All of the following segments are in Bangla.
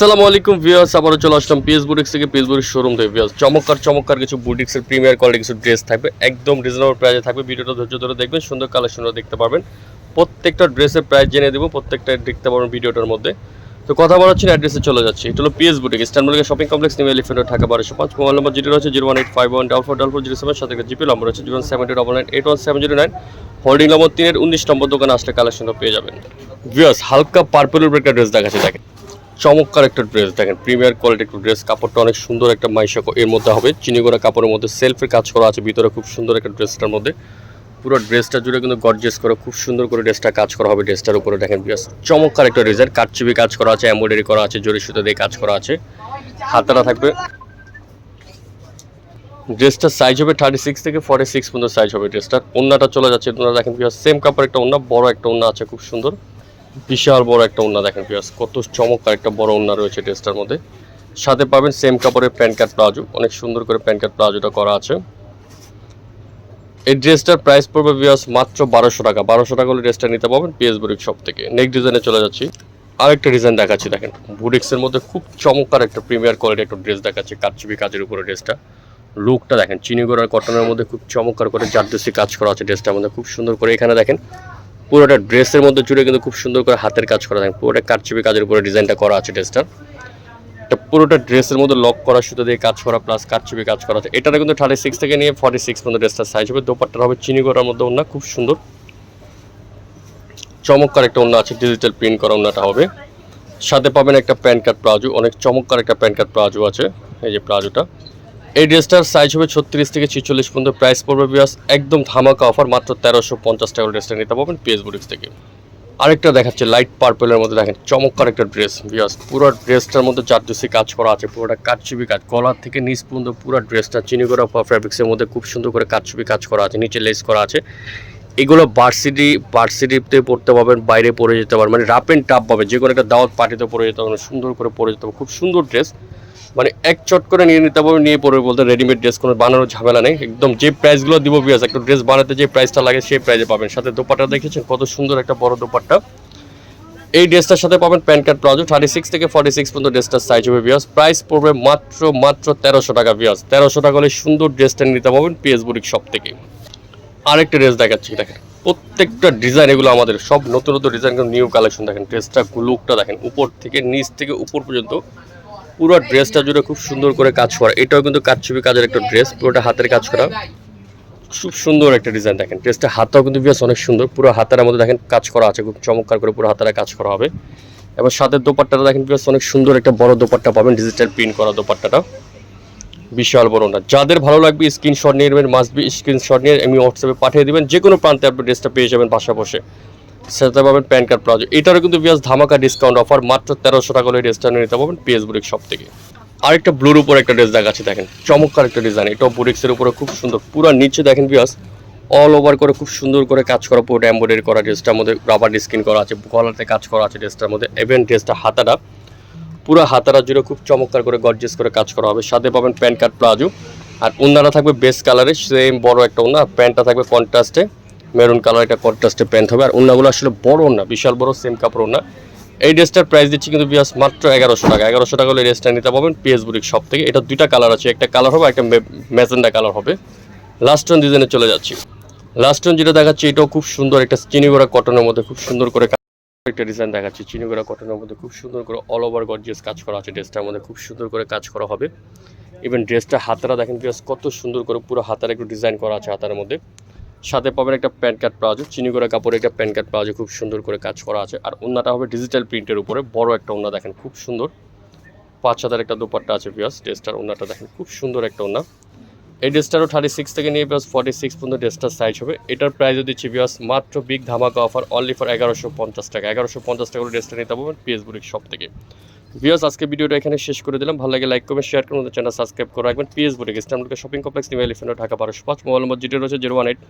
আসসালামু আলাইকুম ভিউয়ার্স, আবারও চলে আসলাম পিএস বুটিক্স থেকে পিএস বুটিক্স শোরুম থেকে ভিউয়ার্স, চমৎকার চমৎকার কিছু বুটিক্সের প্রিমিয়ার কোয়ালিটি কিছু ড্রেস থাকবে, একদম রিজনেবল প্রাইসে থাকবে। ভিডিওটা ধৈর্য ধরে দেখবেন, সুন্দর কালেকশনটা দেখতে পারবেন। প্রত্যেকটা ড্রেসের প্রাইস জেনে দেবো প্রত্যেকটা দেখতে পারবেন ভিডিওটার মধ্যে। তো কথা বলা হচ্ছে অ্যাড্রেসে চলে যাচ্ছে। এটা হলো PS boutique ইস্টানবুলের shopping complex new elephant Dhaka বারোশো পাঁচ। মোবাইল নম্বর যেটি রয়েছে zero one eight five one double four double four zero seven, সাথে জিপি নম্বর রয়েছে zero seven two double nine, eight one seven zero nine. Holding number তিনের উনিশ নম্বর দোকানে আসলে কালেকশনটা পেয়ে যাবেন। ভিউয়ার্স, হালকা পার্পলের উপর একটা ড্রেস দেখাচ্ছে, দেখেন। চমৎকার একটা ড্রেস দেখেন প্রিমিয়ার কোয়ালিটি একটা ড্রেস কাপড়টা অনেক সুন্দর একটা মাইশা এর মধ্যে হবে। চিনিগোড়া কাপড়ের মধ্যে সেলফের কাজ করা আছে, ভিতরে খুব সুন্দর একটা ড্রেসটার মধ্যে। পুরো ড্রেসটা জুড়ে কিন্তু গর্জেস করে, খুব সুন্দর করে ড্রেসটা কাজ করা হবে ড্রেসটার উপরে। দেখেন বিয়াস চমৎকার একটা ডিজাইন কাটচিবি কাজ করা আছে এমব্রয়ডারি করা আছে, জরি সুতো দিয়ে কাজ করা আছে। হাতাটা থাকবে। ড্রেসটার সাইজ হবে থার্টি সিক্স থেকে ফর্টি সিক্স পর্যন্ত সাইজ হবে ড্রেসটার ওন্নাটা চলে যাচ্ছে। দেখেন বিয়াস সেম কাপড় একটা ওন্না, বড় একটা ওন্না আছে, খুব সুন্দর। বিশাল বড় একটা ওন্না দেখেন বিয়াস কত চমৎকার একটা বড় ওন্না রয়েছে ড্রেসটার মধ্যে। সাথে পাবেন সেম কাপড়ের প্যান্ট কাট প্লাজো, অনেক সুন্দর করে প্যান্ট কাট প্লাজোটা করা আছে। এই ড্রেসটার প্রাইস পড়বে বিয়াস মাত্র বারোশো টাকা। বারোশো টাকা হলে ড্রেসটা নিতে পারবেন পিএস বুটিক শপ থেকে। নেক্সট ডিজাইনে চলে যাচ্ছি। আরেকটা ডিজাইন দেখাচ্ছি, দেখেন। বুটিক্সের মধ্যে খুব চমৎকার একটা প্রিমিয়ার কোয়ালিটি একটা ড্রেস দেখাচ্ছে, কারচুপি কাজের উপরে ড্রেসটা। লুকটা দেখেন চিনিগড়ার কটনের মধ্যে খুব চমৎকার করে জারদোসি কাজ করা আছে ড্রেসটার মধ্যে। খুব সুন্দর করে এখানে দেখেন পুরোটা ড্রেসের মধ্যে জুড়ে কিন্তু খুব সুন্দর করে হাতের কাজ করা দেখেন পুরোটা কারচুপি কাজের উপরে ডিজাইনটা করা আছে ড্রেসটার। এটা পুরোটা ড্রেসের মধ্যে লক করা, সুতো দিয়ে কাজ করা প্লাস কারচুপি কাজ করা আছে। এটাতে কিন্তু থার্টি সিক্স থেকে নিয়ে ফর্টি সিক্স পর্যন্ত ড্রেসটার সাইজ হবে। দোপাট্টার হবে চিনি করার মধ্যে ওনা খুব সুন্দর। চমৎকার একটা ওনা আছে ডিজিটাল প্রিন্ট করা ওনাটা হবে। সাথে পাবেন একটা প্যান্ট কার্ড প্লাজো, অনেক চমৎকার একটা প্যান্ট কার্ড প্লাজো আছে, এই যে প্লাজোটা। এই ড্রেসটার সাইজ হবে ছত্রিশ থেকে ছিচল্লিশ পর্যন্ত প্রাইস পড়বে বিয়াস একদম ধামাকা অফার মাত্র তেরোশো পঞ্চাশ টাকা ড্রেসটা নিতে পারবেন পিএস থেকে। আরেকটা দেখাচ্ছে লাইট পার্পলের মধ্যে দেখেন, চমৎকার একটা ড্রেস বিয়াস পুরো ড্রেসটার মধ্যে চারদোসি কাজ করা আছে, পুরোটা কাটচুপি কাজ। গলার থেকে নিচ পর্যন্ত পুরো ড্রেসটা চিনি করা ফ্যাব্রিক্সের মধ্যে খুব সুন্দর করে কাটচুপি কাজ করা আছে, নিচে লেস করা আছে। এগুলো ভার্সিটি ভার্সিটিতে পড়তে পারবেন, বাইরে পরে যেতে পারবেন মানে রাপ অ্যান্ড টাপ পাবে যে কোনো একটা দাওয়াত পার্টিতে পরে যেতে পারবেন, সুন্দর করে পরে যেতে পারবেন। খুব সুন্দর ড্রেস এক চট করে নিয়ে নিতে পারবেন নিয়ে পরে বলতে রেডিমেড ড্রেস কোনো বানানোর ঝামেলা নেই। একদম যে প্রাইসগুলো দিব বিয়াস একটা ড্রেস বানাতে যে প্রাইসটা লাগে সেই প্রাইসে পাবেন। সাথে দোপাট্টা দেখেছেন? কত সুন্দর একটা বড় দোপাট্টা। এই ড্রেসটার সাথে পাবেন প্যান্ট কার্ড প্লাজো। থার্টি সিক্স থেকে ফর্টি সিক্স পর্যন্ত ড্রেসটার সাইজ হবে বিয়াস প্রাইস পড়বে মাত্র মাত্র তেরোশো টাকা বিয়াস তেরোশো টাকা হলে সুন্দর ড্রেসটা নিতে পারবেন পিএস বুটিক শপ থেকে। আরেকটা ড্রেস দেখাচ্ছি, দেখেন। প্রত্যেকটা ডিজাইন এগুলো আমাদের, সব নতুন নতুন ডিজাইন নিউ কালেকশন দেখেন। ড্রেসটা লুকটা দেখেন। উপর থেকে, নিচ থেকে, উপর পর্যন্ত পুরো ড্রেসটা জুড়ে খুব সুন্দর করে কাজ করা। এটাও কিন্তু কাজছবি কাজের একটা ড্রেস পুরোটা হাতের কাজ করা। খুব সুন্দর একটা ডিজাইন দেখেন। ড্রেসটা হাতটাও কিন্তু বেশ অনেক সুন্দর। পুরো হাতার মধ্যে দেখেন কাজ করা আছে, খুব চমৎকার করে পুরো হাতারা কাজ করা হবে। এবার সাথে দোপাট্টাটা দেখেন বেশ অনেক সুন্দর একটা বড় দোপাট্টা পাবেন ডিজিটাল প্রিন্ট করা দোপাট্টাটা। বিশাল বড় না। যাদের ভালো লাগবে স্ক্রিনশট নিয়ে নেবেন মাস্ট বি স্ক্রিনশট নিয়ে আমি হোয়াটসঅ্যাপে পাঠিয়ে দেবেন। যে কোনো প্রান্তে আপনি ড্রেসটা পেয়ে যাবেন বাসা বসে। সেটা পাবেন প্যান কার্ড প্লাজো এটারও কিন্তু বিয়াস ধামাকা ডিসকাউন্ট অফার মাত্র তেরোশো টাকা হলে ড্রেসটা নিতে পারবেন পিএস বুরিক শপ থেকে। আরেকটা ব্লুর উপর একটা ড্রেস দেখাচ্ছি, দেখেন, চমৎকার একটা ডিজাইন এটাও বুরিক্সের উপরে খুব সুন্দর। পুরো নিচে দেখেন বিয়াস অল ওভার করে খুব সুন্দর করে কাজ করা, পুরো এম্বয়ডারি করা ড্রেসটার মধ্যে রাবার ডিসকিন করা আছে, গলাতে কাজ করা আছে ড্রেসটার মধ্যে এভেন ড্রেসটা হাতাটা, পুরো হাতারা জুড়ে খুব চমৎকার করে গর্জেস করে কাজ করা হবে। সাথে পাবেন প্যান্ট কার্ড প্লাজো, আর উন্নাটা থাকবে বেস্ট কালারের সেম বড় একটা আর প্যান্টটা থাকবে কন্ট্রাস্টে মেরুন কালার একটা কন্ট্রাস্টে প্যান্ট হবে। আর উন্নাগুলো আসলে বড় উন্না বিশাল বড় সেম কাপড় উন্না এই ড্রেসটার প্রাইস দিচ্ছি কিন্তু বিয়াস মাত্র এগারোশো টাকা। এগারোশো টাকা হলে ড্রেসটা নিতে পাবেন পিএস বুটিক শপ থেকে। এটা দুইটা কালার আছে, একটা কালার হবে একটা ম্যাজেন্ডা কালার হবে। লাস্ট অন ডিজাইনে চলে যাচ্ছি। লাস্ট অন যেটা দেখাচ্ছি, এটাও খুব সুন্দর একটা চিনিগোড়া কটনের মধ্যে খুব সুন্দর করে একটা ডিজাইন দেখাচ্ছি। চিনিগোড়া কটনের মধ্যে খুব সুন্দর করে অল ওভার গর্জিয়াস কাজ করা আছে ড্রেসটার মধ্যে। খুব সুন্দর করে কাজ করা হবে। ইভেন ড্রেসটা হাতারা দেখেন বিয়াস কত সুন্দর করে পুরো হাতার একটু ডিজাইন করা আছে হাতার মধ্যে। সাথে পাবেন একটা প্যান্ট কাট প্লাজো চিনিগোড়া কাপড়ে একটা প্যান্ট কাট প্লাজো খুব সুন্দর করে কাজ করা আছে। আর ওন্নাটা হবে ডিজিটাল প্রিন্টের উপরে, বড় একটা ওন্না দেখেন, খুব সুন্দর। পাঁচ হাজার একটা দোপাট্টা আছে বিয়াস ড্রেসটার ওন্নাটা দেখেন, খুব সুন্দর একটা ওন্না। এই ড্রেসটারও থার্টি সিক্স থেকে নিয়ে বিয়াস ফর্টি সিক্স পর্যন্ত ড্রেসটার সাইজ হবে। এটার প্রাইসও দিচ্ছি বিয়াস মাত্র বিগ ধামাকা অফার অনলি ফর এগারোশো পঞ্চাশ টাকা। এগারোশো পঞ্চাশ টাকা করে ড্রেসটা নিতে পারবেন পিএস বুড়ির শপ থেকে। বিয়াস আজকে ভিডিওটা এখানে শেষ করে দিলাম। ভালো লাগে লাইক করবেন শেয়ার করুন আমাদের চ্যানেল সাবস্ক্রাইব করে রাখবেন। পিএস বুটে গেছে আমাদের shopping complex new elephant Dhaka বারোশো পাঁচ মোবাইল নম্বর জিটি রয়েছে zero one eight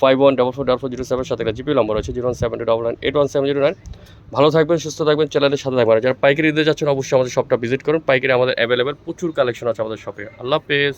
five one double four double four zero seven সাথে জিপি নম্বর আছে zero one seven two double nine eight one seven zero nine ভালো থাকবেন, সুস্থ থাকবেন চ্যানেলের সাথে থাকবেন। যারা পাইকারি দিতে যাচ্ছেন, অবশ্যই আমাদের শপটা ভিজিট করুন। পাইকারি আমাদের অ্যাভেলেবেল প্রচুর কালেকশন আছে আমাদের শপে আল্লাহ হাফেজ।